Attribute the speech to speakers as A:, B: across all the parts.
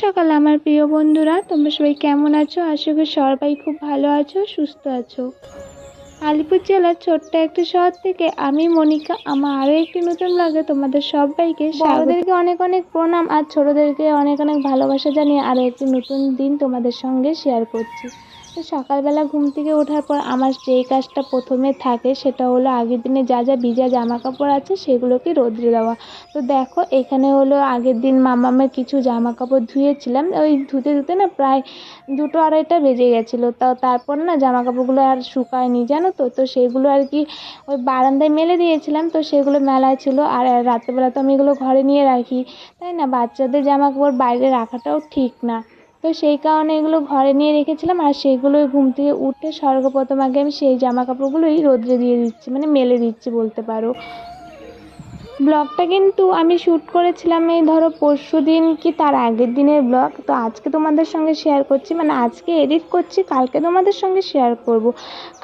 A: সকাল আমার প্রিয় বন্ধুরা। তোমরা সবাই কেমন আছো? আশা করি সবাই খুব ভালো আছো, সুস্থ আছো। আলিপুর জেলার ছোট্ট একটি শহর থেকে আমি মনিকা। আমার আরও একটি নতুন লাগে তোমাদের সবাইকে বড়দেরকে অনেক অনেক প্রণাম, আর ছোটদেরকে অনেক অনেক ভালোবাসা জানিয়ে আরও একটি নতুন দিন তোমাদের সঙ্গে শেয়ার করছি। তো সকালবেলা ঘুম থেকে ওঠার পর আমার যেই কাজটা প্রথমে থাকে সেটা হলো আগের দিনে যা যা ভিজা জামা কাপড় আছে সেগুলোকে রোদ্রে দেওয়া। তো দেখো, এখানে হলো আগের দিন মামামের কিছু জামা কাপড় ধুয়েছিলাম। ওই ধুতে ধুতে না প্রায় দুটো আড়াইটা বেজে গেছিল। তা তারপর না জামা কাপড়গুলো আর শুকায়নি, জানো তো? তো সেগুলো আর কি ওই বারান্দায় মেলে দিয়েছিলাম। তো সেগুলো মেলায় ছিল আর রাত্রেবেলা তো আমি এগুলো ঘরে নিয়ে রাখি। তাই না? বাচ্চাদের জামা কাপড় বাইরে রাখাটাও ঠিক না। তো সেই কারণে এগুলো ঘরে নিয়ে রেখেছিলাম আর সেইগুলোই ঘুম থেকে উঠে সর্বপ্রথম আগে আমি সেই জামা কাপড়গুলোই রোদ্রে দিয়ে দিচ্ছি মানে মেলে দিচ্ছি বলতে পারো। ব্লগটা কিন্তু আমি শ্যুট করেছিলাম এই ধরো পরশু দিন কি তার আগের দিনের ব্লগ। তো আজকে তোমাদের সঙ্গে শেয়ার করছি মানে আজকে এডিট করছি, কালকে তোমাদের সঙ্গে শেয়ার করব।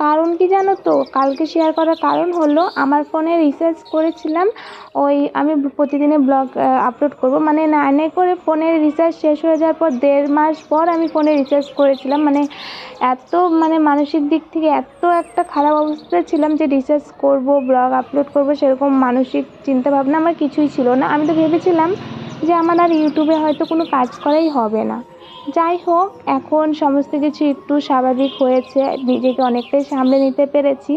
A: কারণ কি জানো তো, কালকে শেয়ার করার কারণ হলো আমার ফোনে রিচার্জ করেছিলাম, ওই আমি প্রতিদিনে ব্লগ আপলোড করব। মানে নাইনে করে ফোনের রিচার্জ শেষ হয়ে যাওয়ার পর দেড় মাস পর আমি ফোনে রিচার্জ করেছিলাম। মানে এত মানে মানসিক দিক থেকে এত একটা খারাপ অবস্থায় ছিলাম যে রিসার্চ করব, ব্লগ আপলোড করব, সেরকম মানসিক চিন্তাভাবনা আমার কিছুই ছিল না। আমি তো ভেবেছিলাম যে আমার আর ইউটিউবে হয়তো কোনো কাজ করাই হবে না। যাই হোক, এখন সমস্ত কিছু একটু স্বাভাবিক হয়েছে। নিজেকে অনেকটাই সামলে নিতে পেরেছি।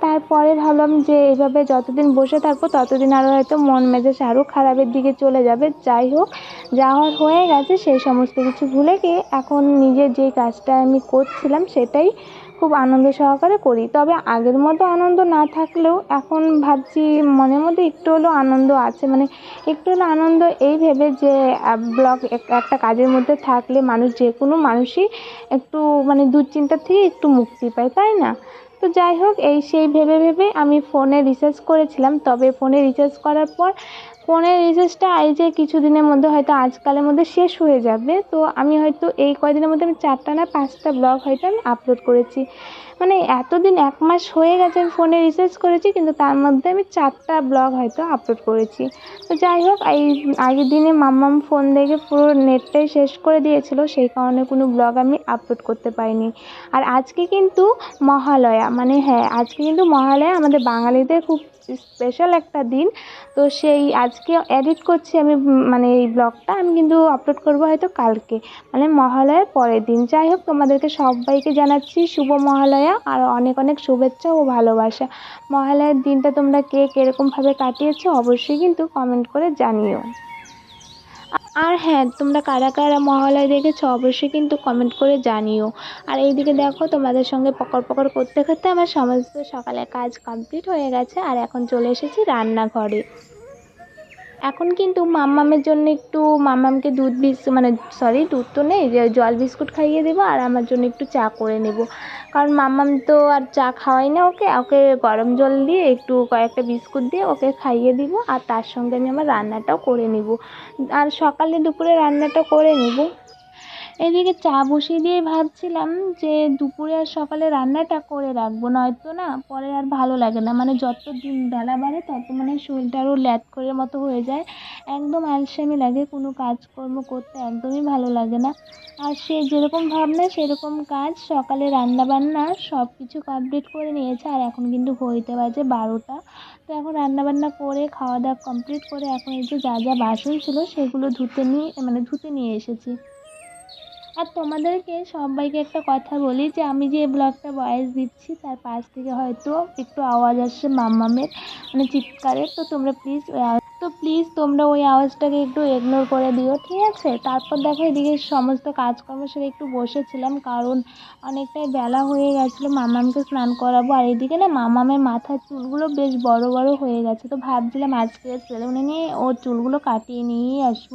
A: তারপরে ভাবলাম যে এইভাবে যতদিন বসে থাকব, ততদিন আরও হয়তো মন মেজাজ আরও খারাপের দিকে চলে যাবে। যাই হোক, যা হওয়ার হয়ে গেছে, সেই সমস্ত কিছু ভুলে গিয়ে এখন নিজের যেই কাজটা আমি করছিলাম, সেটাই খুব আনন্দ সহকারে করি। তবে আগের মতো আনন্দ না থাকলেও এখন ভাবছি মনের মধ্যে একটু হলেও আনন্দ আছে। মানে একটু হলেও আনন্দ এই ভেবে যে ব্লগ একটা কাজের মধ্যে থাকলে মানুষ যে কোনো মানুষই একটু মানে দুশ্চিন্তার থেকে একটু মুক্তি পায়, তাই না? তো যাই হোক, এই সেই ভেবে ভেবে আমি ফোনে রিচার্জ করেছিলাম। তবে ফোনে রিচার্জ করার পর ফোনের রিচার্জটা এই যে কিছু দিনের মধ্যে হয়তো আজকালের মধ্যে শেষ হয়ে যাবে, তো আমি হয়তো এই কয়দিনের মধ্যে আমি চারটা না পাঁচটা ব্লগ হয়তো আমি আপলোড করেছি। মানে এতদিন এক মাস হয়ে গেছে আমি ফোনে রিচার্জ করেছি, কিন্তু তার মধ্যে আমি চারটা ব্লগ হয়তো আপলোড করেছি। তো যাই হোক, এই আগের দিনে মাম্মাম ফোন দেখে পুরো নেটটাই শেষ করে দিয়েছিল, সেই কারণে কোনো ব্লগ আমি আপলোড করতে পারিনি। আর আজকে কিন্তু মহালয়া মানে হ্যাঁ আজকে কিন্তু মহালয়া, আমাদের বাঙালিদের খুব স্পেশাল একটা দিন। তো সেই আজকে এডিট করছি আমি মানে এই ব্লগটা আমি কিন্তু আপলোড করব হয়তো কালকে মানে মহালয়ার পরের দিন। যাই হোক, তোমাদেরকে সবাইকে জানাচ্ছি শুভ মহালয়া, আর অনেক অনেক শুভেচ্ছা ও ভালোবাসা। মহালয়ার দিনটা তোমরা কে কীরকমভাবে কাটিয়েছো, অবশ্যই কিন্তু কমেন্ট করে জানিও। আর হ্যাঁ তোমরা কারা কারা মহালয় দেখেছ, অবশ্যই কিন্তু কমেন্ট করে জানিও। আর এইদিকে দেখো, তোমাদের সঙ্গে পকর পকর করতে করতে আমার সমস্ত সকালে কাজ কমপ্লিট হয়ে গেছে, আর এখন চলে এসেছি রান্নাঘরে। এখন কিন্তু মাম্মামের জন্য একটু মাম্মামকে দুধ বিস মানে সরি দুধ তো নেই জল বিস্কুট খাইয়ে দেবো আর আমার জন্য একটু চা করে নেব। কারণ মাম্মাম তো আর চা খাওয়াই না ওকে ওকে গরম জল দিয়ে একটু কয়েকটা বিস্কুট দিয়ে ওকে খাইয়ে দিব আর তার সঙ্গে আমি আমার রান্নাটাও করে নেব। আর সকালে দুপুরে রান্নাটা করে নিব। এদিকে চা বসিয়ে দিয়ে ভাবছিলাম যে দুপুরে আর সকালে রান্নাটা করে রাখব, নয়তো না পরে আর ভালো লাগে না। মানে যত দিন বেলা বাড়ে, তত মানে শরীরটা আরও ল্যাদ করে মতো হয়ে যায়। একদম আলসেমি লাগে, কোনো কাজকর্ম করতে একদমই ভালো লাগে না। আর সে যেরকম ভাবনা, সেরকম কাজ, সকালে রান্না বান্না সব কিছু কমপ্লিট করে নিয়েছে। আর এখন কিন্তু ঘড়িতে বাজে বারোটা। তো এখন রান্না বান্না করে খাওয়া দাওয়া কমপ্লিট করে, এখন এই যে যা যা বাসন ছিল, সেগুলো ধুতে নিয়ে মানে ধুতে নিয়ে এসেছি। আর তোমাদেরকে সবাইকে একটা কথা বলি যে আমি যে ব্লগটা ভয়েস দিচ্ছি তার পাশ থেকে হয়তো একটু আওয়াজ আসছে মাম্মামের মানে চিৎকারের। তো তোমরা প্লিজ তো প্লিজ তোমরা ওই আওয়াজটাকে একটু ইগনোর করে দিও, ঠিক আছে? তারপর দেখো এদিকে সমস্ত কাজকর্ম সেরে একটু বসেছিলাম, কারণ অনেকটাই বেলা হয়ে গেছিল, মামামকে স্নান করাবো। আর এদিকে না মামামের মাথার চুলগুলো বেশ বড় বড় হয়ে গেছে, তো ভাবছিলাম আজকে সেলুনে নিয়ে ওর চুলগুলো কাটিয়ে নিয়েই আসব।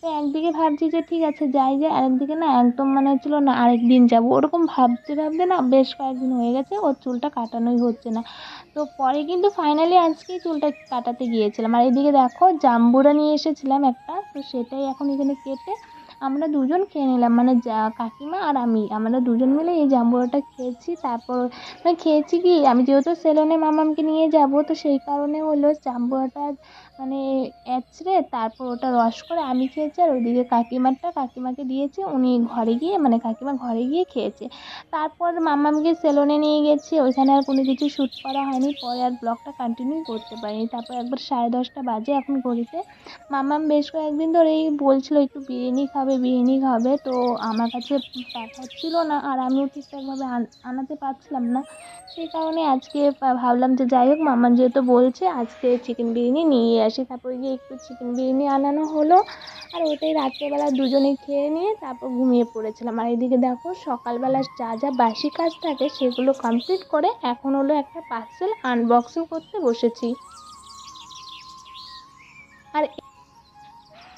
A: তো একদিকে ভাবছি যে ঠিক আছে, যাই যাই আরেকদিকে না একদম মানে হচ্ছিল না আরেক দিন যাব। ওরকম ভাবতে ভাবতে না বেশ কয়েকদিন হয়ে গেছে, ওর চুলটা কাটানোই হচ্ছে না। তো পরে কিন্তু ফাইনালি আজকেই চুলটা কাটাতে গিয়েছিলাম। আর এদিকে দেখো জাম্বুরা নিয়ে এসেছিলাম একটা তো সেটাই এখন এখানে কেটে আমরা দুজন খেয়ে নিলাম মানে যা কাকিমা আর আমি। আমরা দুজন মিলে এই জাম বড়াটা খেয়েছি, তারপর মানে খেয়েছি কি, আমি যেহেতু সেলুনে মামামকে নিয়ে যাব, তো সেই কারণে হলো জাম বড়াটা মানে এঁচড়ে তারপর ওটা রস করে আমি খেয়েছি আর ওইদিকে কাকিমারটা কাকিমাকে দিয়েছি, উনি ঘরে গিয়ে মানে কাকিমা ঘরে গিয়ে খেয়েছে। তারপর মামামকে সেলুনে নিয়ে গেছি, ওইখানে আর কোনো কিছু শ্যুট করা হয়নি, পরে আর ব্লগটা কন্টিনিউ করতে পারিনি। তারপর একবার সাড়ে দশটা বাজে এখন ঘড়িতে। মামাম বেশ কয়েকদিন ধরেই বলছিল একটু বিরিয়ানি খাবে বিরিয়ানি খাবে। তো আমার কাছে টাকা ছিল না আর আমিও ঠিকঠাকভাবে আনাতে পারছিলাম না। সেই কারণে আজকে ভাবলাম যে যাই হোক, মামা যেহেতু বলছে, আজকে চিকেন বিরিয়ানি নিয়ে আসি। তারপর গিয়ে একটু চিকেন বিরিয়ানি আনানো হলো। আর ওটাই রাত্রেবেলা দুজনে খেয়ে নিয়ে তারপর ঘুমিয়ে পড়েছিলাম। আর এদিকে দেখো সকালবেলা যা যা বাসি কাজ থাকে, সেগুলো কমপ্লিট করে এখন হলো একটা পার্সেল আনবক্সিং করতে বসেছি। আর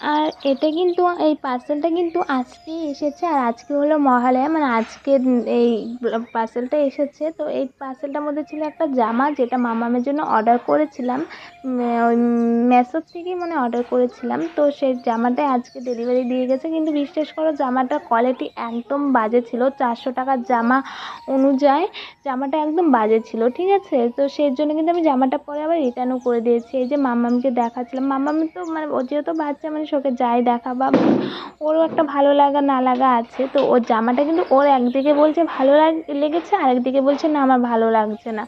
A: আর এটা কিন্তু, এই পার্সেলটা কিন্তু আজকেই এসেছে আর আজকে হলো মহালয়া। মানে আজকে এই পার্সেলটা এসেছে। তো এই পার্সেলটার মধ্যে ছিল একটা জামা যেটা মামামের জন্য অর্ডার করেছিলাম। ওই মেসোর থেকেই মানে অর্ডার করেছিলাম। তো সেই জামাটাই আজকে ডেলিভারি দিয়ে গেছে। কিন্তু বিশ্বাস করো, জামাটার কোয়ালিটি একদম বাজে ছিল। চারশো টাকার জামা অনুযায়ী জামাটা একদম বাজে ছিল, ঠিক আছে? তো সেই জন্য কিন্তু আমি জামাটা পরে আবার রিটার্নও করে দিয়েছি। এই যে মামামকে দেখাচ্ছিলাম। মামামের তো মানে ও যেহেতু বাচ্চা মানে ওকে যাই দেখা বা ওরও একটা ভালো লাগা না লাগা আছে। তো ওর জামাটা কিন্তু ওর একদিকে বলছে ভালো লাগ, লেগেছে, আরেকদিকে বলছে না, আমার ভালো লাগছে না।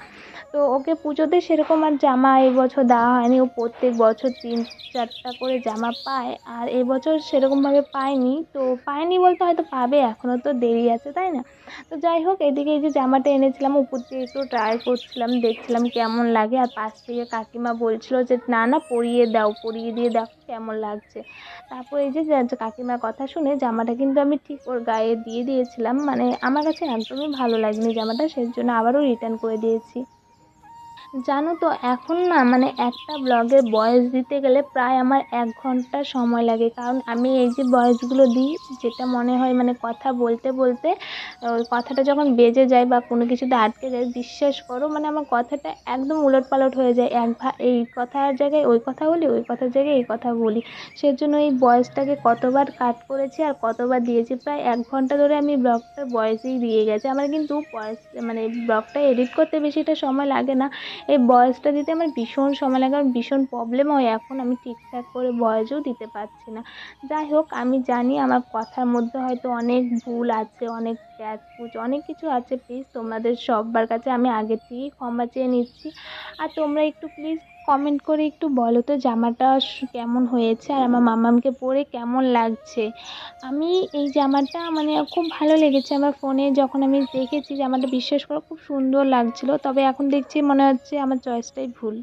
A: তো ওকে পুজোতে সেরকম আর জামা এই বছর দেওয়া হয়নি। ও প্রত্যেক বছর তিন চারটা করে জামা পায় আর এ বছর সেরকমভাবে পায়নি। তো পায়নি বলতে হয়তো পাবে এখনও তো দেরি আছে, তাই না? তো যাই হোক, এদিকে এই যে জামাটা এনেছিলাম, উপর দিয়ে একটু ট্রাই করছিলাম, দেখছিলাম কেমন লাগে। আর পাশ থেকে কাকিমা বলছিল যে, না না, পরিয়ে দাও, পরিয়ে দিয়ে দেখো কেমন লাগছে? তারপর এই যে কাকিমার কথা শুনে জামাটা কিন্তু আমি ঠিক ওর গায়ে দিয়ে দিয়েছিলাম। মানে আমার কাছে একদমই ভালো লাগেনি জামাটা সেই জন্য আবারও রিটার্ন করে দিয়েছি। জানো তো, এখন না মানে একটা ব্লগের ভয়েস দিতে গেলে প্রায় আমার এক ঘণ্টা সময় লাগে। কারণ আমি এই যে ভয়েসগুলো দিই, যেটা মনে হয় মানে কথা বলতে বলতে কথাটা যখন বেজে যায় বা কোনো কিছুতে আটকে যায়, বিশ্বাস করো মানে আমার কথাটা একদম উলট পালট হয়ে যায়। এক এই কথার জায়গায় ওই কথা বলি, ওই কথার জায়গায় এই কথা বলি। সেজন্য এই ভয়েসটাকে কতবার কাট করেছি আর কতবার দিয়েছি, প্রায় এক ঘণ্টা ধরে আমি ব্লগটা ভয়েসেই দিয়ে গেছি। আমার কিন্তু ভয়েস মানে ব্লগটা এডিট করতে বেশিটা সময় লাগে না। এই ভয়েসটা দিতে আমার ভীষণ সময় লাগে, আমার ভীষণ প্রবলেম হয়। এখন আমি ঠিকঠাক করে ভয়েসও দিতে পারছি না। যাই হোক, আমি জানি আমার কথার মধ্যে হয়তো অনেক ভুল আছে, অনেক প্যাচপুচ অনেক কিছু আছে। প্লিজ তোমাদের সবার কাছে আমি আগের থেকেই ক্ষমা চেয়ে নিচ্ছি। আর তোমরা একটু প্লিজ কমেন্ট করে একটু বলো তো জামাটা কেমন হয়েছে আর আমার মামামকে পরে কেমন লাগছে? আমি এই জামাটা মানে খুব ভালো লেগেছে আমার ফোনে। যখন আমি দেখেছি জামাটা বিশ্বাস করো খুব সুন্দর লাগছিল। তবে এখন দেখছি মনে হচ্ছে আমার চয়েসটাই ভুল।